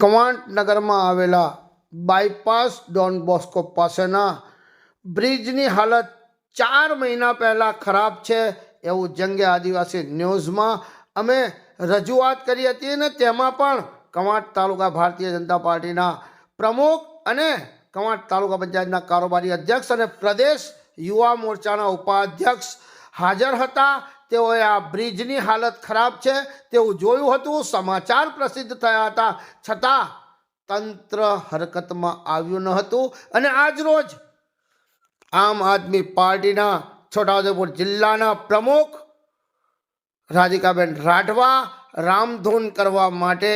કવાંટનગરમાં આવેલા bypass Don Bosco પાસેના બ્રિજની હાલત ચાર મહિના પહેલાં ખરાબ છે એવું જંગે આદિવાસી ન્યૂઝમાં અમે રજૂઆત કરી હતી અને તેમાં પણ કવાંટ તાલુકા ભારતીય જનતા પાર્ટીના પ્રમુખ અને કવાંટ તાલુકા પંચાયતના કારોબારી અધ્યક્ષ અને પ્રદેશ યુવા મોરચાના ઉપાધ્યક્ષ હાજર હતા. તેઓએ આ બ્રિજની હાલત ખરાબ છે તેવું જોયું હતું, સમાચાર પ્રસિદ્ધ થયા હતા. છતાં તંત્ર હરકતમાં આવ્યું ન હતું અને આજરોજ આમ આદમી પાર્ટીના છોટાઉદેપુર જિલ્લાના પ્રમુખ રાધિકાબેન રાઠવા રામધૂન કરવા માટે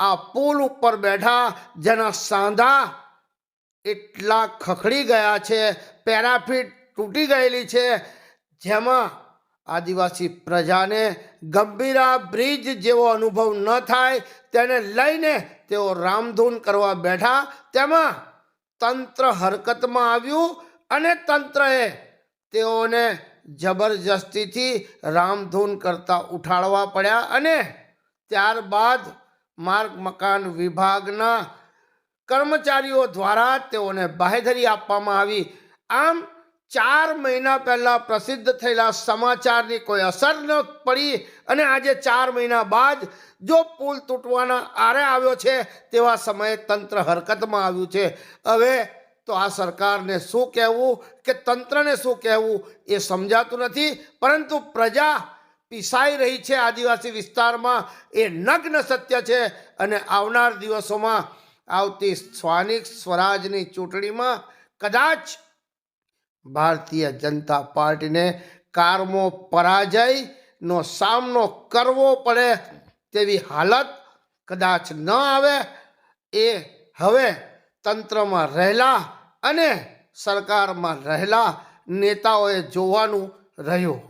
આ પુલ ઉપર બેઠા, જેના સાંધા એટલા ખખડી ગયા છે, પેરાફીટ તૂટી ગયેલી છે, જેમાં આદિવાસી પ્રજાને ગંભીરા બ્રિજ જેવો અનુભવ ન થાય તેને લઈને તેઓ રામધૂન કરવા બેઠા. તેમાં તંત્ર હરકતમાં આવ્યું અને તંત્રએ તેઓને જબરજસ્તીથી રામધૂન કરતા ઉઠાડવા પડ્યા અને ત્યારબાદ માર્ગ મકાન વિભાગના કર્મચારીઓ દ્વારા તેઓને બાહેધરી આપવામાં આવી. આમ ચાર મહિના પહેલાં પ્રસિદ્ધ થયેલા સમાચારની કોઈ અસર ન પડી અને આજે ચાર મહિના બાદ જો પુલ તૂટવાના આરે આવ્યો છે તેવા સમયે તંત્ર હરકતમાં આવ્યું છે. હવે તો આ સરકારને શું કહેવું કે તંત્રને શું કહેવું એ સમજાતું નથી, પરંતુ પ્રજા પીસાઈ રહી છે આદિવાસી વિસ્તારમાં. એ નગ્ન સત્ય છે અને આવનાર દિવસોમાં આવતી સ્થાનિક સ્વરાજની ચૂંટણીમાં કદાચ ભારતીય જનતા પાર્ટીને કારમો પરાજયનો સામનો કરવો પડે તેવી હાલત કદાચ ન આવે, એ હવે તંત્રમાં રહેલા અને સરકારમાં રહેલા નેતાઓએ જોવાનું રહ્યું.